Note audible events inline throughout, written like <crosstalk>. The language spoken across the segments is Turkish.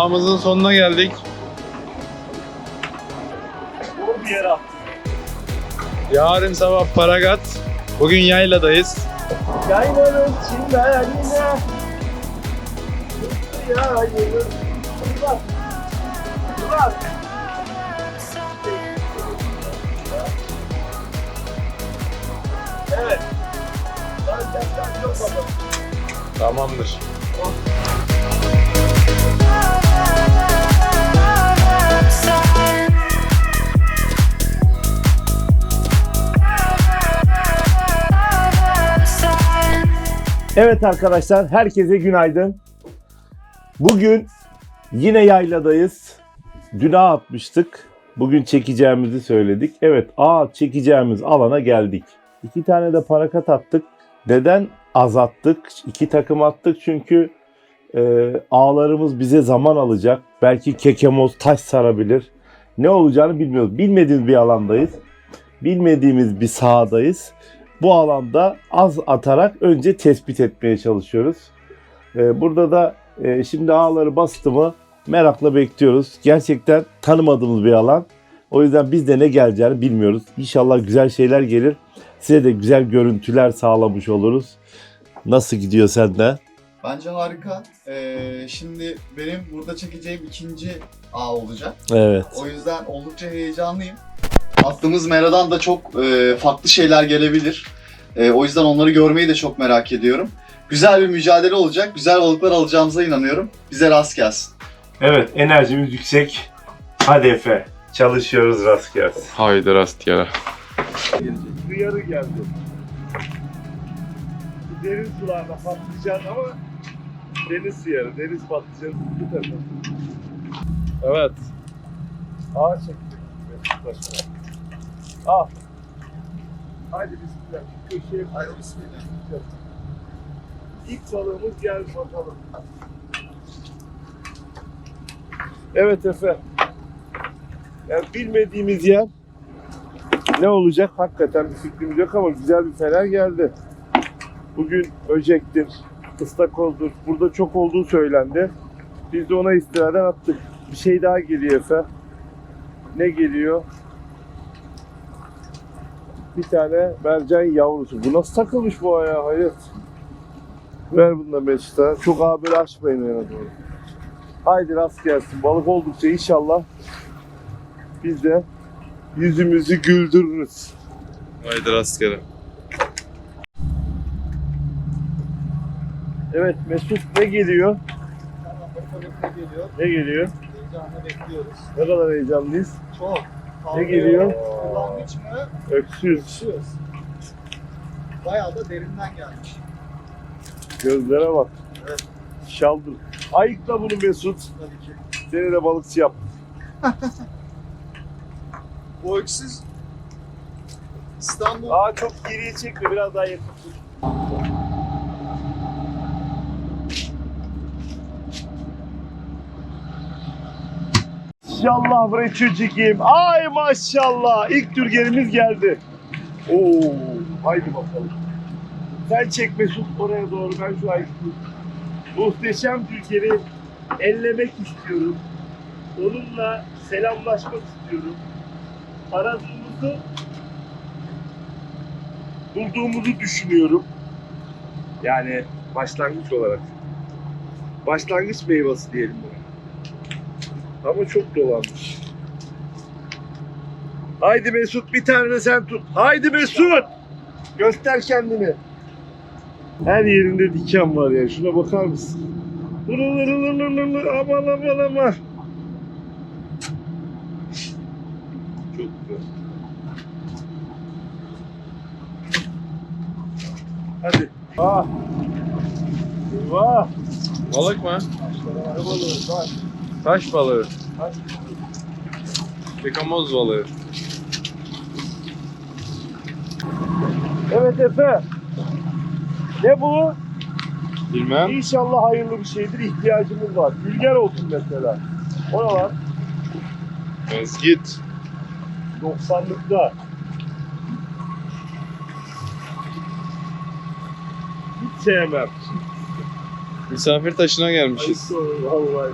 Ağımızın sonuna geldik. Doğru bir yere at. Yarın sabah Paragat. Bugün yayladayız. Yaylanın çimlerine Yaylanın Bak Bak Evet Zaten sen Evet arkadaşlar herkese günaydın. Bugün yine yayladayız. Dün ağ atmıştık. Bugün çekeceğimizi söyledik. Evet ağ çekeceğimiz alana geldik. İki tane de parakat attık. Neden azalttık? İki takım attık çünkü e, ağlarımız bize zaman alacak. Belki kekemoz taş sarabilir. Ne olacağını bilmiyoruz. Bilmediğimiz bir alandayız. Bilmediğimiz bir sahadayız. Bu alanda az atarak önce tespit etmeye çalışıyoruz. Ee, burada da e, şimdi ağları bastı mı merakla bekliyoruz. Gerçekten tanımadığımız bir alan. O yüzden biz de ne geleceğini bilmiyoruz. İnşallah güzel şeyler gelir. Size de güzel görüntüler sağlamış oluruz. Nasıl gidiyor sende? Bence harika. Ee, şimdi benim burada çekeceğim ikinci ağ olacak. Evet. O yüzden oldukça heyecanlıyım. Attığımız meradan da çok e, farklı şeyler gelebilir. E, o yüzden onları görmeyi de çok merak ediyorum. Güzel bir mücadele olacak. Güzel balıklar alacağımıza inanıyorum. Bize rast gelsin. Evet enerjimiz yüksek. Hadi Efe. Çalışıyoruz rast gelsin. Haydi rastgele. Duyarı geldi. Derin sularda patlıcan ama deniz sıyarı, deniz patlıcanı bu. Evet. Ağ çektik. Al. Haydi bismillah. Şu köşeye Hadi bismillah. İlk balığımız geldi bakalım. Evet Efe. Yani bilmediğimiz yer ne olacak hakikaten bir fikrimiz yok ama güzel bir fener geldi. Bugün öcektir, ıstakozdur. Burada çok olduğu söylendi. Biz de ona istinaden attık. Bir şey daha geliyor Efe. Ne geliyor? Bir tane mercan yavrusu. Bu nasıl takılmış bu ayağa hayret. Ver bunu da Mesut'a. Çok abi böyle açmayın yana doğru. Haydi rast gelsin. Balık oldukça inşallah biz de yüzümüzü güldürürüz. Haydi rastgele. Evet Mesut ne geliyor? Tamam bakalım ne geliyor. Ne geliyor? Heyecanla bekliyoruz. Ne kadar heyecanlıyız. Çok. Ne geliyor? Kıvanç mı? Öksüz. Düşüyoruz. Bayağı da derinden gelmiş. Gözlere bak. Evet. Şaldır. Ayıkla bunu Mesut. Tabii ki. Seni de balıkçı yap. <laughs> Bu öksüz İstanbul Aa çok geriye çekme biraz daha yakın tut. Maşallah bre. Ay maşallah. İlk türgerimiz geldi. Oo, haydi bakalım. Sen çek Mesut oraya doğru. Ben şu ay muhteşem türgeri ellemek istiyorum. Onunla selamlaşmak istiyorum. Aradığımızı bulduğumuzu düşünüyorum. Yani başlangıç olarak. Başlangıç meyvesi diyelim buna. Ama çok dolanmış. Haydi Mesut bir tane de sen tut. Haydi Mesut! Göster kendini. Her yerinde diken var ya. Şuna bakar mısın? Aman aman aman. Çok güzel. Hadi. Ah. Vah. Balık mı? Ne balığı var? Taş balığı. Taş. Pekamoz balığı. Evet Efe. Ne bu? Bilmem. İnşallah hayırlı bir şeydir. ihtiyacımız var. Gülger olsun mesela. O ne var? Mezgit. 90'lıkta. Hiç sevmem. Misafir taşına gelmişiz. Ay, vallahi.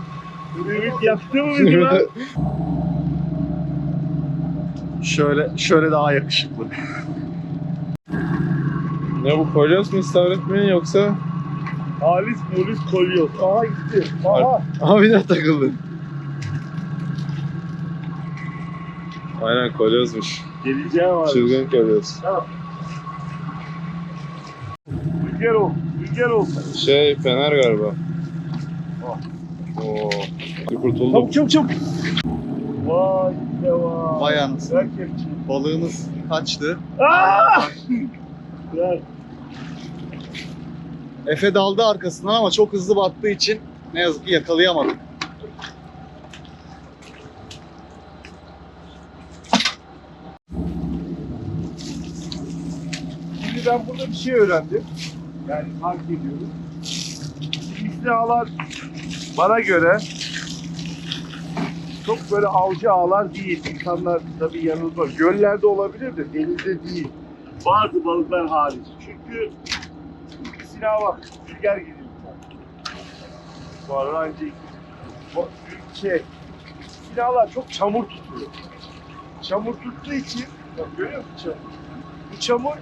Yaktı mı bizi lan? <laughs> Şöyle şöyle daha yakışıklı. ne bu kolyoz mu istavrit mi yoksa? Halis polis kolyoz. Aha gitti. Aha. Aha bir daha takıldı. Aynen kolyozmuş. Geleceğim abi. Çılgın kolyoz. Rüzgar ol. Rüzgar ol. Şey fener galiba. Oh. Oo. Kurtuldum. Çabuk çabuk çabuk. Vay be vay. Vay anasını. Ver kepçeyi. Balığımız kaçtı. Aa! Ver. Efe daldı arkasından ama çok hızlı battığı için ne yazık ki yakalayamadık. Şimdi ben burada bir şey öğrendim. Yani fark ediyorum. Misli ağlar bana göre çok böyle avcı ağlar değil. İnsanlar tabii yanılmaz. Göllerde olabilir de denizde değil. Bazı balıklar hariç. Çünkü silah bak. Rüzgar geliyor. Bu. Bu şey. Silahlar çok çamur tutuyor. Çamur tuttuğu için bak görüyor musun çamur? Bu çamur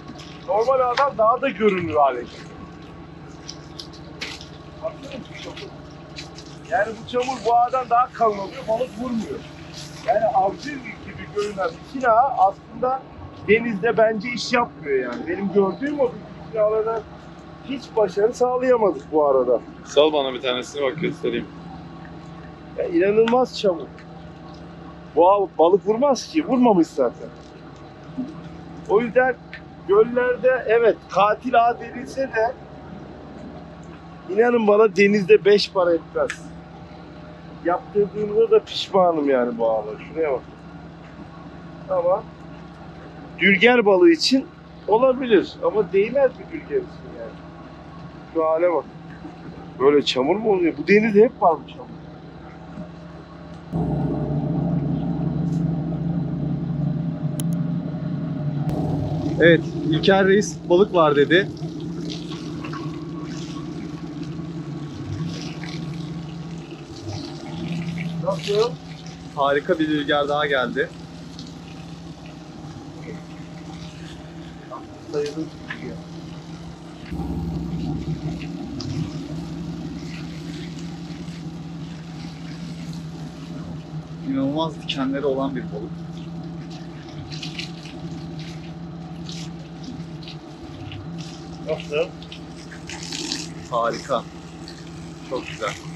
normal adam daha da görünür hale geliyor. Baksana bu çamur. Yani bu çamur bu ağdan daha kalın oluyor, balık vurmuyor. Yani avcı gibi görünen silah aslında denizde bence iş yapmıyor yani. Benim gördüğüm o büyük silahlardan hiç başarı sağlayamadık bu arada. Sal bana bir tanesini bak göstereyim. Ya inanılmaz çamur. Bu av balık vurmaz ki, vurmamış zaten. O yüzden göllerde evet katil ağ denilse de inanın bana denizde beş para etmez. Yaptırdığımda da pişmanım yani bu ağları. Şuraya bak. Ama dülger balığı için olabilir ama değmez bir dülger için yani. Şu hale bak. Böyle çamur mu oluyor? Bu denizde hep var bu çamur. Evet, İlker Reis balık var dedi. Nasıl? Harika bir rüzgar daha geldi. Sayılır. İnanılmaz dikenleri olan bir balık. Nasıl? Harika. Çok güzel.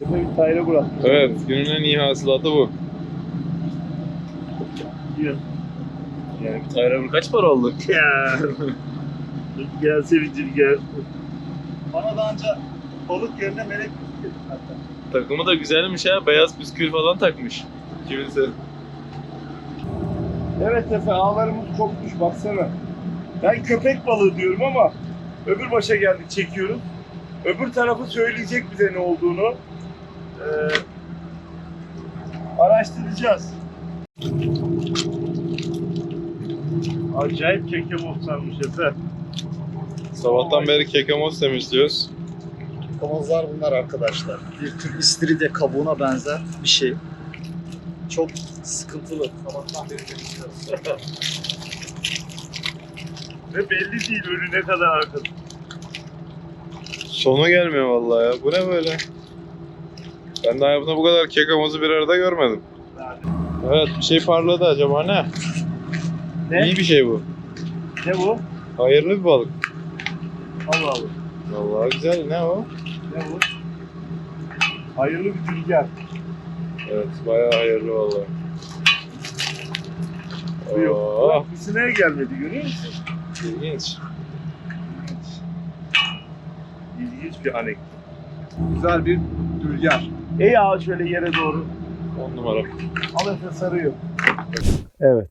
Bir tayra bırak. Evet günün en iyi hasılatı bu. Diyor. Yani bir tayra kaç para oldu? Ya. <laughs> gel sevincim gel. Bana da anca balık yerine melek bisküvi hatta. Takımı da güzelmiş ha. Beyaz bisküvi falan takmış. Kimse. Evet Efe ağlarımız kopmuş baksana. Ben köpek balığı diyorum ama öbür başa geldik çekiyoruz. Öbür tarafı söyleyecek bize ne olduğunu. Ee, araştıracağız. Acayip keke bozsanmış Efe. Sabahtan beri kekemoz temizliyoruz. Kamozlar bunlar arkadaşlar. Bir tür istiridye kabuğuna benzer bir şey. Çok sıkıntılı. Sabahtan beri temizliyoruz. <laughs> Ve belli değil ölü ne kadar arkada. Sonu gelmiyor vallahi ya. Bu ne böyle? Ben daha hayatımda bu kadar kekemozu bir arada görmedim. Evet bir şey parladı acaba ne? Ne? İyi bir şey bu. Ne bu? Hayırlı bir balık. Allah Allah. Vallahi güzel. Ne o? Ne bu? Hayırlı bir dülger. Evet bayağı hayırlı vallahi. Bu yok. Oo, Bak bir sineye gelmedi görüyor musun? ilginç. İlginç bir anekdot. Güzel bir rüzgar. Ey ağa şöyle yere doğru. On numara. Al Efe sarıyor. Evet.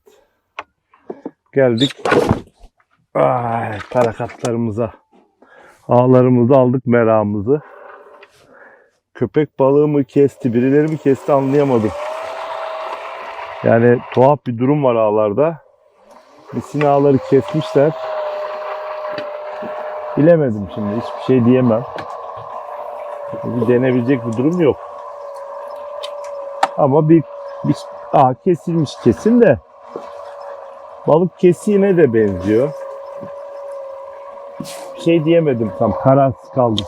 Geldik. Ay, karakatlarımıza. Ağlarımızı aldık meramımızı. Köpek balığı mı kesti, birileri mi kesti anlayamadım. Yani tuhaf bir durum var ağlarda. Besin ağları kesmişler. Bilemedim şimdi. Hiçbir şey diyemem. Bir denebilecek bir durum yok. Ama bir, bir aa, kesilmiş kesin de balık kesiğine de benziyor. Bir şey diyemedim tam kararsız kaldım.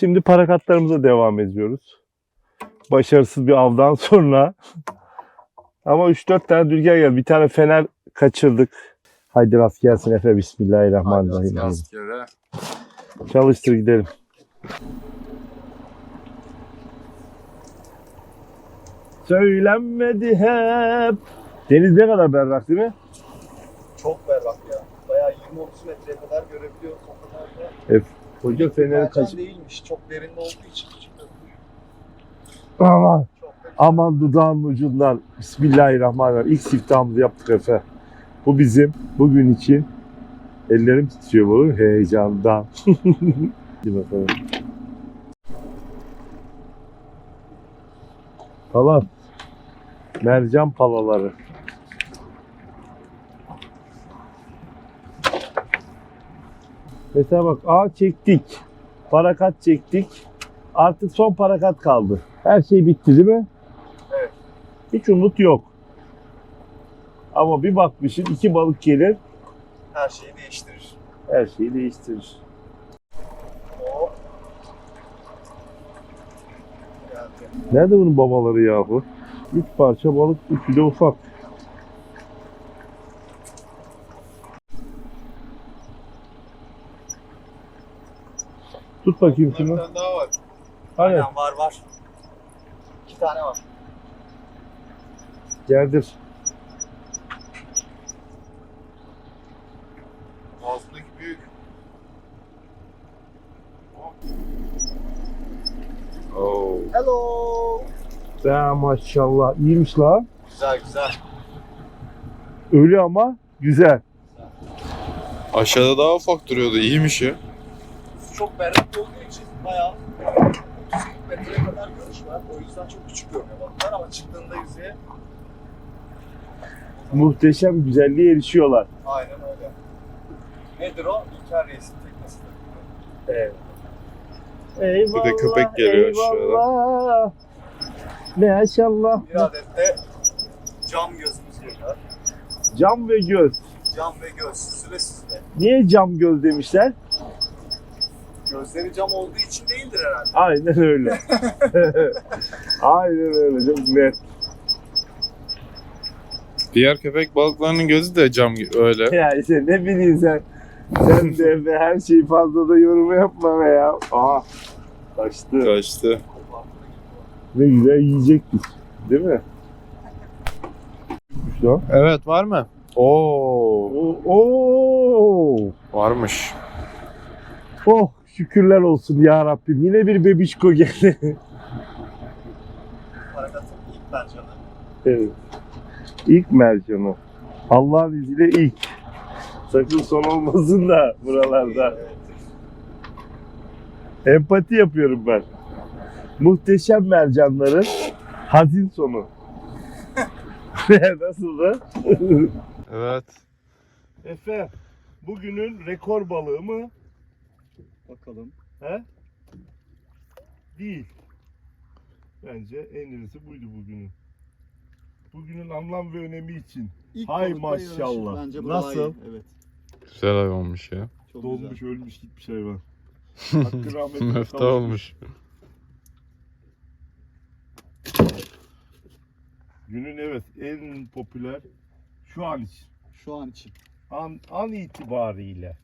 Şimdi parakatlarımıza devam ediyoruz. Başarısız bir avdan sonra. Ama 3-4 tane dülger geldi. Bir tane fener kaçırdık. Haydi rast gelsin Efe. Bismillahirrahmanirrahim. Rastgele. Çalıştır gidelim. Söylenmedi hep. Deniz ne kadar berrak değil mi? Çok berrak ya. Bayağı 20-30 metreye kadar görebiliyoruz. O kadar da Koca feneri mercan kaç... değilmiş. Çok derinde olduğu için Aman, çok da aman dudağın ucundan. Bismillahirrahmanirrahim. İlk siftahımızı yaptık Efe. Bu bizim bugün için. Ellerim titriyor bu heyecandan. <laughs> Hadi bakalım. Palas. Mercan palaları. Mesela bak ağ çektik. Parakat çektik. Artık son parakat kaldı. Her şey bitti değil mi? Evet. Hiç umut yok. Ama bir bakmışsın iki balık gelir her şeyi değiştirir. her şeyi değiştirir. O geldi. Nerede bunun babaları yahu? Üç parça balık, üçü de ufak. Tut bakayım Bir şunu. tane daha var. Hani Aynen var var. İki tane var. gerdir. Ağzındaki büyük. Oo. Hello. Ya maşallah iyiymiş la. Güzel güzel. Ölü ama güzel. Aşağıda daha ufak duruyordu. İyiymiş ya. Çok berrak olduğu için bayağı 30 metreye kadar görüş var. O yüzden çok küçük görünüyor balıklar ama çıktığında yüzeye Muhteşem güzelliğe erişiyorlar. aynen öyle. Nedir o? İlker Reis'in teknesi. Evet. Eyvallah, Bir de köpek geliyor eyvallah. Maşallah. Bir adet de cam gözümüz var. Cam ve göz. Cam ve göz süzüle süzüle. Niye cam göz demişler? Gözleri cam olduğu için değildir herhalde. Aynen öyle. <laughs> Aynen öyle. Çok net. Diğer köpek balıklarının gözü de cam öyle. Ya işte ne bileyim sen. Sen de <laughs> her şeyi fazla da yorum yapma be ya. Aa. Kaçtı. Kaçtı. Ne güzel yiyecektik. Değil mi? Şu an. Evet var mı? Oo. Oo, oo. Varmış. Oh şükürler olsun ya Rabbim. Yine bir bebişko geldi. Harekatın ilk mercanı. evet. İlk mercanı. Allah'ın izniyle ilk. Sakın son olmasın da buralarda. Empati yapıyorum ben. Muhteşem mercanların hazin sonu. <laughs> Nasıldı? Evet. Efe, bugünün rekor balığı mı? Bakalım. He? Değil. Bence en iyisi buydu bugünün. Bugünün anlam ve önemi için. İlk Hay maşallah. Bence bu Nasıl? daha iyi. Evet. Güzel ay olmuş ya. Çok Dolmuş, güzel. ölmüş, gitmiş hayvan. <laughs> Hakkı rahmetine Müfte olmuş. Günün evet en popüler şu an için. Şu an için. An, an itibariyle.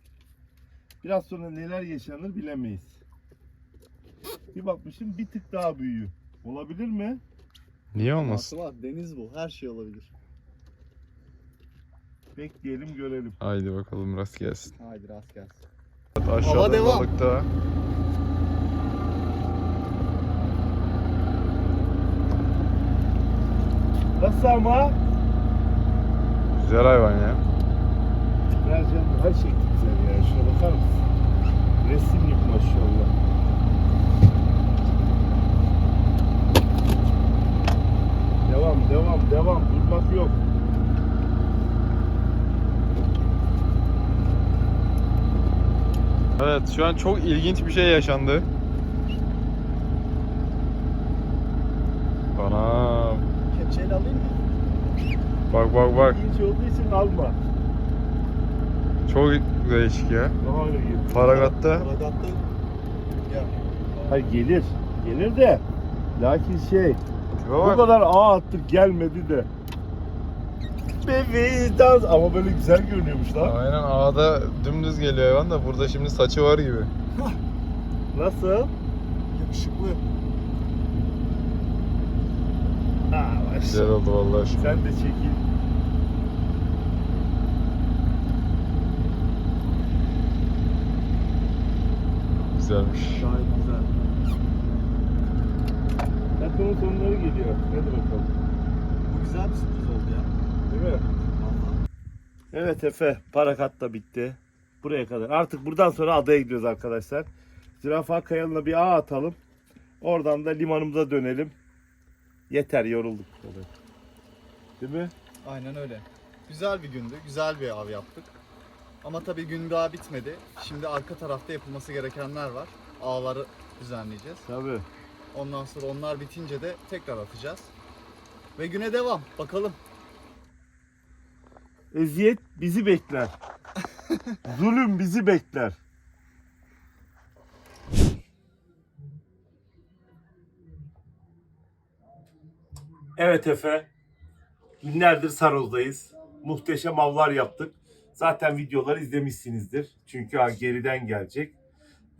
Biraz sonra neler yaşanır bilemeyiz. Bir bakmışım bir tık daha büyüyor. Olabilir mi? Niye olmasın? Var. Deniz bu. Her şey olabilir. Bekleyelim görelim. Haydi bakalım rast gelsin. Haydi rast gelsin. Aşağıda devam. balıkta. Nasıl ama? Güzel hayvan ya. Mercan her şey güzel ya. Şuna bakar mısın? Resim gibi maşallah. Devam, devam, devam. Durmak yok. Evet şu an çok ilginç bir şey yaşandı. Kepçeyle alayım mı? Bak bak bak. İlginç olduğu için alma. Çok değişik ya. Daha öyle. Faragatta ya. Hayır gelir. Gelir de. Lakin şey Tipe bu bak. kadar ağ attık gelmedi de. Bebeğiz dans ama böyle güzel görünüyormuş lan. Aynen ağda dümdüz geliyor hayvan da burada şimdi saçı var gibi. Nasıl? Yakışıklı. Aa, Güzel oldu vallahi şimdi. Sen de çekil. Güzelmiş. Gayet güzel. Takımın sonları geliyor. Hadi bakalım. Bu güzel bir sürpriz oldu ya. Değil mi? Vallahi. Evet Efe, parakat da bitti. Buraya kadar. Artık buradan sonra adaya gidiyoruz arkadaşlar. Zürafa Kayalı'na bir ağ atalım. Oradan da limanımıza dönelim. Yeter yorulduk. Değil mi? Aynen öyle. Güzel bir gündü. Güzel bir av yaptık. Ama tabii gün daha bitmedi. Şimdi arka tarafta yapılması gerekenler var. Ağları düzenleyeceğiz. Tabii. Ondan sonra onlar bitince de tekrar atacağız. Ve güne devam. Bakalım. Eziyet bizi bekler. <laughs> Zulüm bizi bekler. Evet Efe. Günlerdir Saroz'dayız. Muhteşem avlar yaptık. Zaten videoları izlemişsinizdir. Çünkü geriden gelecek.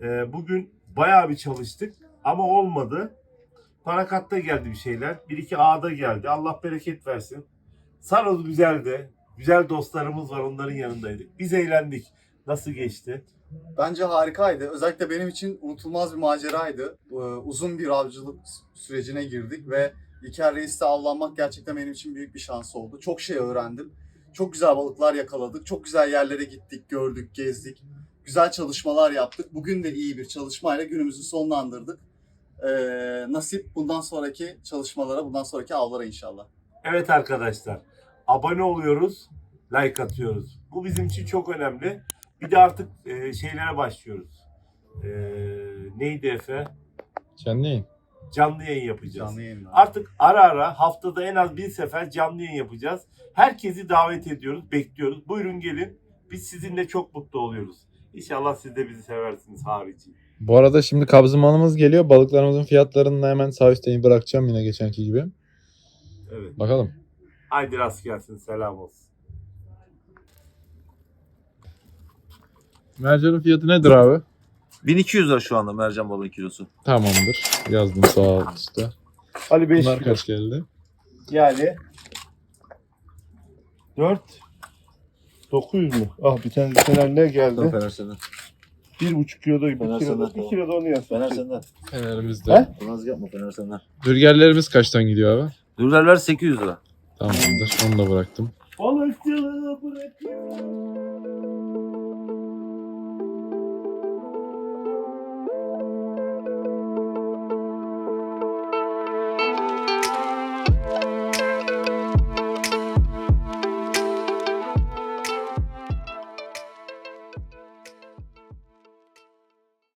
Ee, bugün bayağı bir çalıştık ama olmadı. Parakatta geldi bir şeyler. Bir iki ağda geldi. Allah bereket versin. Saroz güzeldi. Güzel dostlarımız var onların yanındaydık. Biz eğlendik. Nasıl geçti? Bence harikaydı. Özellikle benim için unutulmaz bir maceraydı. Ee, Uzun bir avcılık sürecine girdik ve İlker Reis'te avlanmak gerçekten benim için büyük bir şans oldu. Çok şey öğrendim. Çok güzel balıklar yakaladık. Çok güzel yerlere gittik, gördük, gezdik. Güzel çalışmalar yaptık. Bugün de iyi bir çalışmayla günümüzü sonlandırdık. Ee, nasip bundan sonraki çalışmalara, bundan sonraki avlara inşallah. Evet arkadaşlar. Abone oluyoruz. Like atıyoruz. Bu bizim için çok önemli. Bir de artık e, şeylere başlıyoruz. E, neydi Efe? Canlı Canlı yayın yapacağız. Canlı yayınlar. Artık ara ara haftada en az bir sefer canlı yayın yapacağız. Herkesi davet ediyoruz, bekliyoruz. Buyurun gelin. Biz sizinle çok mutlu oluyoruz. İnşallah siz de bizi seversiniz harici. Bu arada şimdi kabzımanımız geliyor. Balıklarımızın fiyatlarını da hemen sağ üstte bırakacağım yine geçenki gibi. Evet. Bakalım. Haydi rast gelsin. Selam olsun. Mercanın fiyatı nedir abi? 1200 lira şu anda mercan balığı kilosu. Tamamdır. Yazdım sağ üstte. Ali 5 Bunlar kaç geldi? Yani 4 900 mu? Ah bir tane fener ne geldi? Fener senden. Bir buçuk kilo da bir Fener kilo da senden, bir kilo da onu yaz. Fener senden. Fenerimizde. He? Kurnaz yapma Fener senden. Dürgerlerimiz kaçtan gidiyor abi? Dürlerler 800 lira. Tamamdır. Onu da bıraktım.